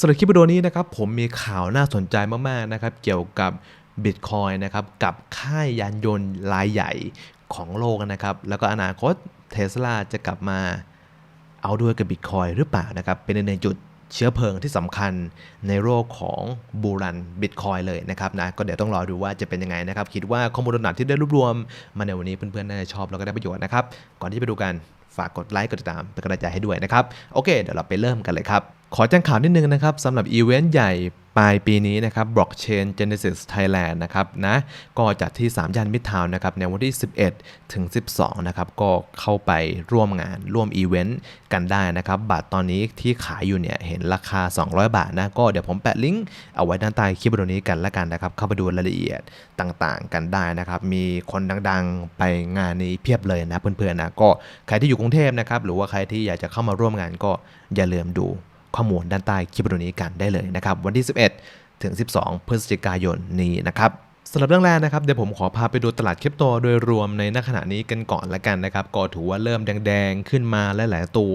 สำหรับคลิปวิดีโอนี้นะครับผมมีข่าวน่าสนใจมากๆนะครับเกี่ยวกับ Bitcoin นะครับกับค่ายยานยนต์รายใหญ่ของโลกนะครับแล้วก็อนาคตเทสลาจะกลับมาเอาด้วยกับ Bitcoin หรือเปล่านะครับเป็นอีกหนึ่งจุดเชื้อเพลิงที่สำคัญในโลกของบูรัน Bitcoin เลยนะครับนะก็เดี๋ยวต้องรอดูว่าจะเป็นยังไงนะครับ คิดว่าข้อมูลหนักที่ได้รวบรวมมาในวันนี้เพื่อนๆน่าจะชอบแล้วก็ได้ประโยชน์นะครับ ก่อนที่จะไปดูกัน ฝากกดไลค์กดติดตามเป็นกำลังใจให้ด้วยนะครับ โอเค เดี๋ยวเราไปเริ่มกันเลยครับ ขอแจ้งข่าวนิดนึงนะครับสำหรับอีเวนต์ใหญ่ปลายปีนี้นะครับ Blockchain Genesis Thailand นะครับนะก็จัดที่ 3ย่านมิตรทาวน์นะครับในวันที่ 11 ถึง 12 นะครับ ก็เข้าไปร่วมงานร่วมอีเวนต์กันได้นะครับ บัตรตอนนี้ที่ขายอยู่เนี่ยเห็นราคา 200 บาทนะ ก็เดี๋ยวผมแปะลิงก์เอาไว้ด้านใต้คลิปวิดีโอนี้กันละกันนะครับ เข้าไปดูรายละเอียดต่างๆ กันได้นะครับ มีคนดังๆไปงานนี้เพียบเลยนะเพื่อนๆนะก็ใครที่อยู่กรุงเทพนะครับหรือว่าใครที่อยากจะเข้ามาร่วมงานก็อย่าลืมดู ข้อมูลด้านใต้คลิปวิดีโอนี้กันได้เลยนะครับ วันที่ 11 ถึง 12 พฤศจิกายนนี้นะครับสำหรับเรื่องแรกนะครับเดี๋ยวผมขอพาไปดูตลาดคริปโตโดยรวมในณขณะนี้กันก่อนละกันนะครับก็ถือว่าเริ่มแดงๆ ขึ้นมาหลายๆตัว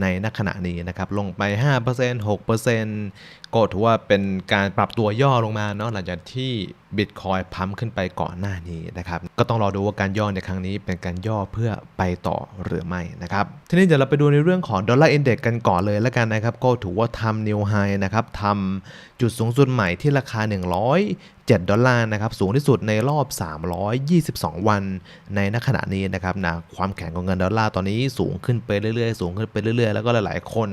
ในณขณะนี้นะครับลงไป 5% 6%ก็ถือว่าเป็นการปรับตัวย่อลงมาเนาะหลังจากที่บิตคอยพัมขึ้นไปก่อนหน้านี้นะครับ ก็ต้องรอดูว่าการย่อในครั้งนี้เป็นการย่อเพื่อไปต่อหรือไม่นะครับ ทีนี้เดี๋ยวเราไปดูในเรื่องของดอลลาร์อินเด็กกันก่อนเลยและกันนะครับ ก็ถือว่าทำนิวไฮนะครับทำจุดสูงสุดใหม่ที่ราคา 107 ดอลลาร์นะครับ สูงที่สุดในรอบ 322 วันในณขณะนี้นะครับนะความแข็งของเงินดอลลาร์ตอนนี้สูงขึ้นไปเรื่อยๆ สูงขึ้นไปเรื่อยๆ แล้วก็หลายๆ คน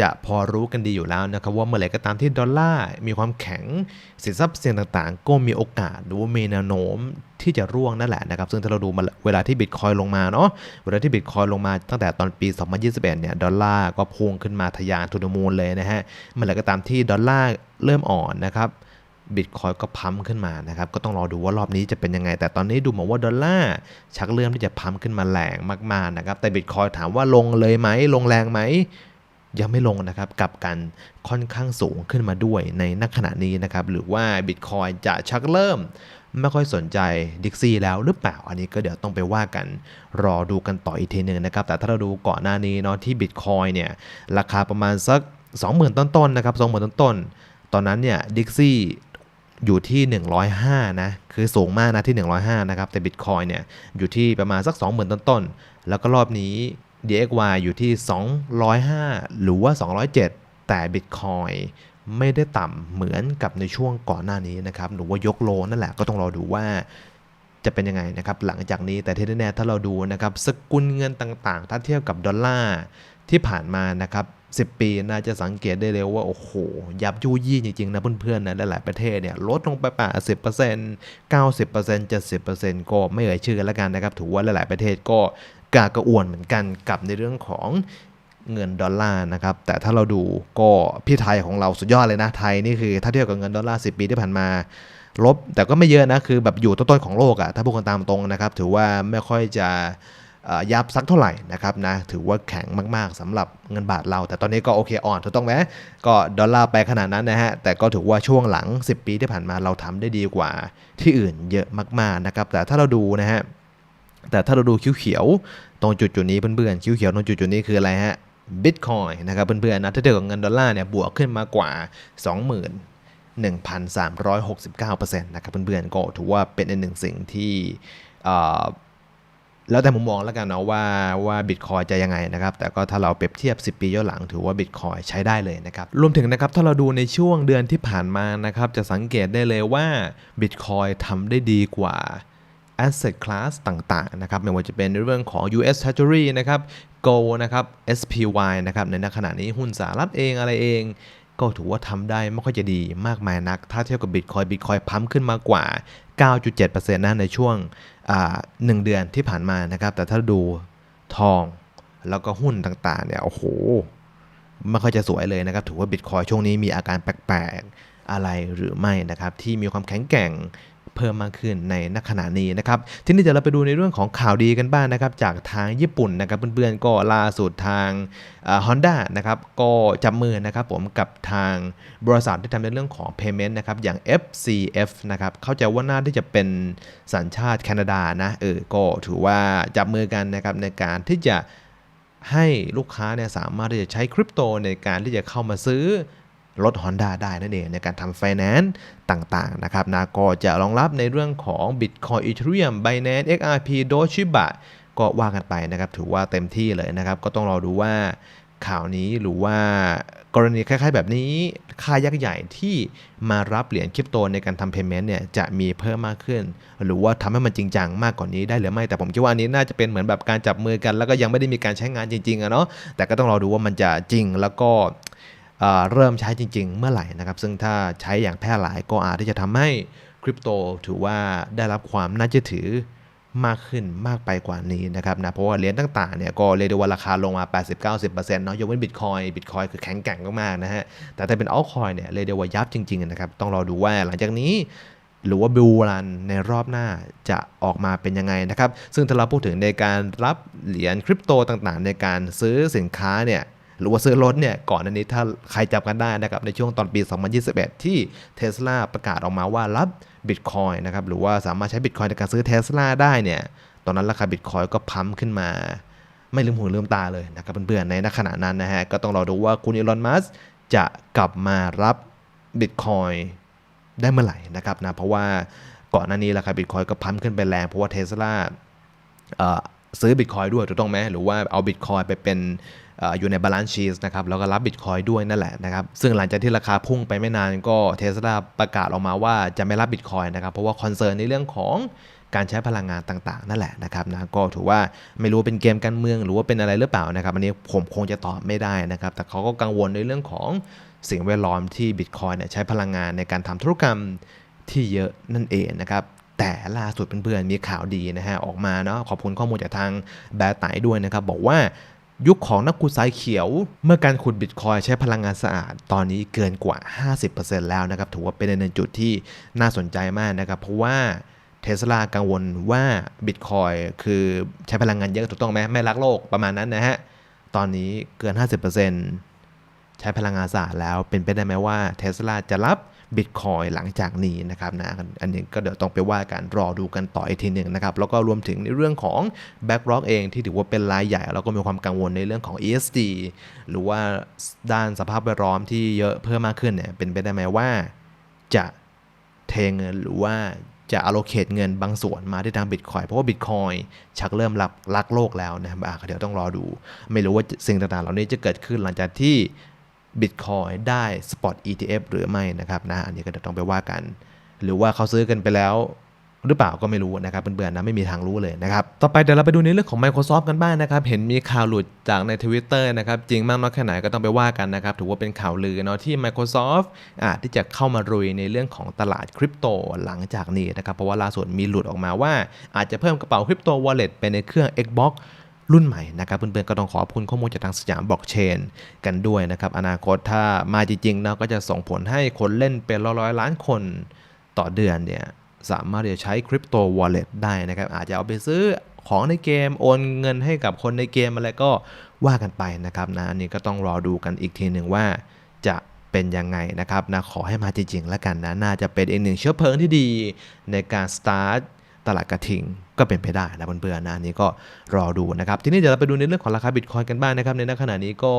จะพอรู้กันดีอยู่แล้วนะครับว่าเมื่อไหร่ก็ตามที่ดอลลาร์มีความแข็งสินทรัพย์เสี่ยงต่างๆ ก็มีโอกาสหรือว่ามีแนวโน้มที่จะร่วงนั่นแหละนะครับซึ่งถ้าเราดูาเวลาที่บิตคอยลงมาเนาะเวลาที่บิตคอยลงมาตั้งแต่ตอนปี 2021เนี่ยดอลลาร์ก็พุ่งขึ้นมาทะยานทุนมูลเลยนะฮะเมื่อไหร่ก็ตามที่ดอลลาร์เริ่มอ่อนนะครับบิตคอยก็พัมขึ้นมานะครับ ก็ต้องรอดูว่ารอบนี้จะเป็นยังไง แต่ตอนนี้ดูเหมือนว่าดอลลาร์ชักเริ่มที่จะพัมขึ้นมาแรงมากๆนะครับ แต่บิตคอยถามว่าลงเลยไหม ลงแรงไหม ยังไม่ลงนะครับกลับกันค่อนข้างสูงขึ้นมาด้วยในนักขณะนี้นะครับ หรือว่า Bitcoin จะชักเริ่ม ไม่ค่อยสนใจดิกซี่แล้วหรือเปล่า อันนี้ก็เดี๋ยวต้องไปว่ากันรอดูกันต่ออีกทีหนึ่งนะครับ แต่ถ้าเราดูก่อนหน้านี้เนาะที่ Bitcoin เนี่ยราคาประมาณสัก 20,000 ต้นๆนะครับ20,000ต้นๆตอนนั้นเนี่ยดิกซี่อยู่ที่ 105 นะ คือสูงมากนะที่ 105 นะครับ แต่ Bitcoin เนี่ยอยู่ที่ประมาณสัก 20,000 ต้นๆ แล้วก็รอบนี้ DXY อยู่ที่ 205 หรือว่า 207 แต่ Bitcoin ไม่ได้ต่ำเหมือนกับในช่วงก่อนหน้านี้นะครับหรือว่ายกโลนั่นแหละก็ต้องรอดูว่าจะเป็นยังไงนะครับหลังจากนี้แต่ที่แน่ๆถ้าเราดูนะครับสกุลเงินต่างๆ ถ้าเทียบกับดอลลาร์ที่ผ่านมานะครับ10 ปีน่าจะสังเกตได้เลยว่า โอ้โห ยับยุยี่จริง ๆ นะเพื่อนๆนะหลายๆประเทศเนี่ย ลดลงไป80% 90% 70%ก็ไม่เอ่ยชื่อกันแล้วกันนะครับ ถือว่าหลายๆประเทศก็ กากระอ่วนเหมือนกันกับในเรื่องของเงินดอลลาร์นะครับ แต่ถ้าเราดูก็พี่ไทยของเราสุดยอดเลยนะไทยนี่คือ ถ้าเทียบกับเงินดอลลาร์10 ปีที่ผ่านมาลบ แต่ก็ไม่เยอะนะ คือแบบอยู่ต้นๆของโลกอะถ้าพูดกันตามตรงนะครับ ถือว่าไม่ค่อยจะยับสักเท่าไหร่นะครับนะถือว่าแข็งมากๆสำหรับเงินบาทเรา แต่ตอนนี้ก็โอเคอ่อนถูกต้องไหมก็ดอลลาร์ไปขนาดนั้นนะฮะ แต่ก็ถือว่าช่วงหลัง 10 ปีที่ผ่านมาเราทำได้ดีกว่าที่อื่นเยอะมากๆนะครับแต่ถ้าเราดูนะฮะ แต่ถ้าเราดูคิ้วเขียวตรงจุดจุดนี้เพื่อนๆคิ้วเขียวตรงจุดจุดนี้คืออะไรฮะบิตคอยนะครับเพื่อนๆนะถ้าเทียบกับเงินดอลลาร์เนี่ยบวกขึ้นมากว่า 21,369%นะครับเพื่อนๆก็ถือว่าเป็นอีกหนึ่งสิ่งที่แล้วแต่มุมมองแล้วกันเนาะว่าว่าบิตคอยจะยังไงนะครับ แต่ก็ถ้าเราเปรียบเทียบ 10 ปีย้อนหลังถือว่าบิตคอยใช้ได้เลยนะครับ รวมถึงนะครับถ้าเราดูในช่วงเดือนที่ผ่านมานะครับ จะสังเกตได้เลยว่าบิตคอยทำได้ดีกว่า asset class ต่างๆนะครับไม่ว่าจะเป็นเรื่องของ US Treasury นะครับ Gold นะครับ SPY นะครับในขณะนี้หุ้นสหรัฐเองอะไรเองก็ถือว่าทำได้ไม่ค่อยจะดีมากมายนัก ถ้าเทียบกับ Bitcoin Bitcoin พัมขึ้นมากว่า 9.7%นะในช่วงหนึ่งเดือนที่ผ่านมานะครับ แต่ถ้าดูทองแล้วก็หุ้นต่างๆเนี่ยโอ้โหไม่ค่อยจะสวยเลยนะครับ ถือว่า Bitcoin ช่วงนี้มีอาการแปลกๆอะไรหรือไม่นะครับ ที่มีความแข็งแกร่ง เพิ่มมากขึ้นในณขณะนี้นะครับทีนี้เดี๋ยวเราไปดูในเรื่องของข่าวดีกันบ้างนนะครับ จากทางญี่ปุ่นนะครับเพื่อนๆก็ล่าสุดทางฮอนด้านะครับก็จับมือนะครับผมกับทางบริษัทที่ทำในเรื่องของ payment นะครับอย่าง FCF นะครับเข้าใจว่าน่าที่จะเป็นสัญชาติแคนาดานะเออก็ถือว่าจับมือกันนะครับในการที่จะให้ลูกค้าเนี่ยสามารถที่จะใช้คริปโตในการที่จะเข้ามาซื้อ รถ Honda ได้นั่นเองในการทำ Finance ต่างๆนะครับนะก็จะรองรับในเรื่องของ Bitcoin Ethereum Binance XRP Doshiba ก็ว่ากันไปนะครับถือว่าเต็มที่เลยนะครับ ก็ต้องรอดูว่าข่าวนี้หรือว่ากรณีคล้ายๆ แบบนี้ ค่ายักษ์ใหญ่ที่มารับเหรียญคริปโตในการทำ payment เนี่ยจะมีเพิ่มมากขึ้น หรือว่าทำให้มันจริงจังมากกว่านี้ได้หรือไม่ แต่ผมคิดว่าอันนี้น่าจะเป็นเหมือนแบบการจับมือกัน แล้วก็ยังไม่ได้มีการใช้งานจริงๆอะเนาะแต่ก็ต้องรอดูว่ามันจะจริงแล้วก็ เริ่มใช้จริง ๆ เมื่อไหร่นะครับ ซึ่งถ้าใช้อย่างแพร่หลายก็อาจที่จะทำให้คริปโตถือว่าได้รับความน่าเชื่อถือมากขึ้นมากไปกว่านี้นะครับนะเพราะว่าเหรียญต่างๆเนี่ยก็เรียกได้ว่าราคาลงมา 80-90%เนาะยกเว้นบิตคอยบิตคอยคือแข็งแกร่งมากๆนะฮะแต่ถ้าเป็นอัลคอยเนี่ยเรียกได้ว่ายับจริงๆนะครับต้องรอดูว่าหลังจากนี้หรือว่าบิลรันในรอบหน้าจะออกมาเป็นยังไงนะครับ ซึ่งถ้าเราพูดถึงในการรับเหรียญคริปโตต่างๆ ในการซื้อสินค้าเนี่ย หรือว่าซื้อรถเนี่ยก่อนอันนี้ถ้าใครจำกันได้นะครับในช่วงตอนปี 2021 ที่เท s l a ประกาศออกมาว่ารับบิตคอยนะครับหรือว่าสามารถใช้บิตคอยในการซื้อเท s l a ได้เนี่ยตอนนั้นราคาบิตคอยก็พัมขึ้นมาไม่ลืมหูลืมตาเลยนะครับเพื่อนๆในขณะนั้นนะฮะก็ต้องรอดูว่าคุณอีลอนมัสจะกลับมารับบิตคอยได้เมื่อไหร่นะครับนะเพราะว่าก่อนหน้านี้ราคาบิตคอยก็พัมขึ้นไปแรง เพราะว่าเทสลาซื้อบิตคอยด้วยถูกต้องไหมหรือว่าเอาบิตคอยไปเป็น อยู่ในบาลานซ์ชีสนะครับแล้วก็รับบิตคอยด้วยนั่นแหละนะครับซึ่งหลังจากที่ราคาพุ่งไปไม่นานก็เทสลาประกาศออกมาว่าจะไม่รับบิตคอยนะครับเพราะว่าคอนเซิร์นในเรื่องของการใช้พลังงานต่างๆ นั่นแหละนะครับนะก็ถือว่าไม่รู้เป็นเกมการเมืองหรือว่าเป็นอะไรหรือเปล่านะครับอันนี้ผมคงจะตอบไม่ได้นะครับแต่เขาก็กังวลในเรื่องของสิ่งแวดล้อมที่บิตคอยเนี่ยใช้พลังงานในการทำธุรกรรมที่เยอะนั่นเองนะครับแต่ล่าสุดเพื่อนๆมีข่าวดีนะฮะออกมาเนาะขอบคุณข้อมูลจากทางแบร์ไตด้วยนะครับบอกว่า ยุคของนักขุดสายเขียว เมื่อการขุดบิตคอยใช้พลังงานสะอาด ตอนนี้เกินกว่า 50%แล้วนะครับ ถือว่าเป็นในจุดที่น่าสนใจมากนะครับ เพราะว่าเทสลากังวลว่าบิตคอยคือใช้พลังงานเยอะถูกต้องไหมไม่รักโลกประมาณนั้นนะฮะ ตอนนี้เกิน 50%ใช้พลังงานสะอาดแล้วเป็นไปได้ไหมว่าเทสลาจะรับ บิตคอยหลังจากนี้นะครับนะอันนี้ก็เดี๋ยวต้องไปว่ากันรอดูกันต่ออีกทีหนึ่งนะครับ แล้วก็รวมถึงในเรื่องของ BlackRock เองที่ถือว่าเป็นรายใหญ่ แล้วก็มีความกังวลในเรื่องของ ESG หรือว่าด้านสภาพแวดล้อมที่เยอะเพิ่มมากขึ้นเนี่ยเป็นไปได้ไหมว่าจะเทเงินหรือว่าจะ allocate เงินบางส่วนมาที่ทางบิตคอยเพราะว่าบิตคอยชักเริ่มรักรักโลกแล้วนะครับเดี๋ยวต้องรอดู ไม่รู้ว่าสิ่งต่างๆ เหล่านี้จะเกิดขึ้นหลังจากที่ Bitcoin ได้ Spot ETF หรือไม่นะครับนะอันนี้ก็เดี๋ยวต้องไปว่ากัน หรือว่าเขาซื้อกันไปแล้วหรือเปล่าก็ไม่รู้นะครับเพื่อนๆนะไม่มีทางรู้เลยนะครับ ต่อไปเดี๋ยวเราไปดูในเรื่องของ Microsoft กันบ้างนะครับ เห็นมีข่าวหลุดจากใน Twitter นะครับ จริงมากน้อยแค่ไหนก็ต้องไปว่ากันนะครับ ถือว่าเป็นข่าวลือเนาะที่ Microsoft อาจที่จะเข้ามารุยในเรื่องของตลาดคริปโตหลังจากนี้นะครับ เพราะว่าล่าสุดมีหลุดออกมาว่า อาจจะเพิ่มกระเป๋าคริปโต Wallet ไปในเครื่อง Xbox รุ่นใหม่นะครับเพื่อนๆก็ต้องขอบคุณข้อมูลจากทางสยามบล็อกเชนกันด้วยนะครับอนาคตถ้ามาจริงๆนะก็จะส่งผลให้คนเล่นเป็นร้อยๆล้านคนต่อเดือนเนี่ยสามารถจะใช้คริปโตวอลเล็ตได้นะครับอาจจะเอาไปซื้อของในเกมโอนเงินให้กับคนในเกมอะไรก็ว่ากันไปนะครับนะอันนี้ก็ต้องรอดูกันอีกทีหนึ่งว่าจะเป็นยังไงนะครับนะขอให้มาจริงๆแล้วกันนะ น่าจะเป็นอีกหนึ่งเชื้อเพลิงที่ดีในการสตาร์ท ตลาดกระทิงก็เป็นไปได้นะเพื่อนๆนะอันนี้ก็รอดูนะครับ ทีนี้เดี๋ยวเราไปดูในเรื่องของราคาบิตคอยกันบ้างนะครับ ในขณะนี้ก็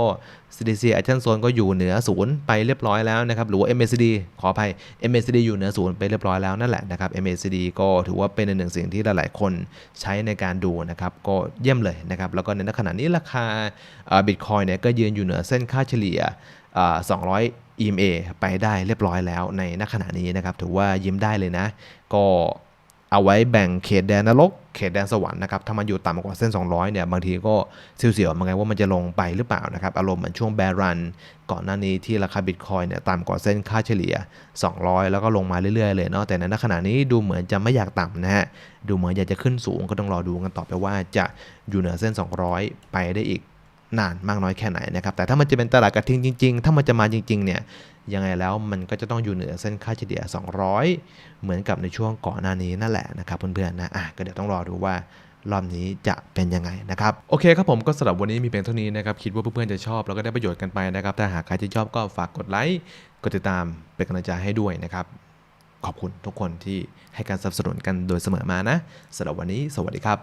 CDC Action Zone ก็อยู่เหนือศูนย์ไปเรียบร้อยแล้วนะครับ หรือว่า MACD ขออภัย MACD อยู่เหนือศูนย์ไปเรียบร้อยแล้วนั่นแหละนะครับ MACD ก็ถือว่าเป็นหนึ่งสิ่งที่หลายๆคนใช้ในการดูนะครับ ก็เยี่ยมเลยนะครับ แล้วก็ในขณะนี้ราคาบิตคอยเนี่ยก็ยืนอยู่เหนือเส้นค่าเฉลี่ยอ่า200 EMA ไปได้เรียบร้อยแล้วในณขณะนี้นะครับถือว่ายิ้มได้เลยนะ ก็ เอาไว้แบ่งเขตแดนนรก เขตแดนสวรรค์นะครับ ถ้ามันอยู่ต่ำกว่าเส้น 200 เนี่ย บางทีก็เสียวๆเหมือนกันว่ามันจะลงไปหรือเปล่านะครับ อารมณ์เหมือนช่วงแบรัน ก่อนหน้านี้ที่ราคาบิตคอยเนี่ยต่ำกว่าเส้นค่าเฉลี่ย 200 แล้วก็ลงมาเรื่อยๆ เลยเนาะ แต่ในขณะนี้ดูเหมือนจะไม่อยากต่ำนะฮะ ดูเหมือนอยากจะขึ้นสูงก็ต้องรอดูกันต่อไปว่าจะอยู่เหนือเส้น 200 ไปได้อีก นานมากน้อยแค่ไหนนะครับ แต่ถ้ามันจะเป็นตลาดกระทิงจริง ๆ ถ้ามันจะมาจริงๆเนี่ยยังไงแล้วมันก็จะต้องอยู่เหนือเส้นค่าเฉลี่ย 200 เหมือนกับในช่วงก่อนหน้านี้นั่นแหละนะครับเพื่อนๆนะอะก็เดี๋ยวต้องรอดูว่ารอบนี้จะเป็นยังไงนะครับ โอเคครับผมก็สำหรับวันนี้มีเพียงเท่านี้นะครับ คิดว่าเพื่อนๆจะชอบแล้วก็ได้ประโยชน์กันไปนะครับ ถ้าหากใครที่ชอบก็ฝากกดไลค์กดติดตามเป็นกำลังใจให้ด้วยนะครับ ขอบคุณทุกคนที่ให้การสนับสนุนกันโดยเสมอมานะสำหรับวันนี้ สวัสดีครับ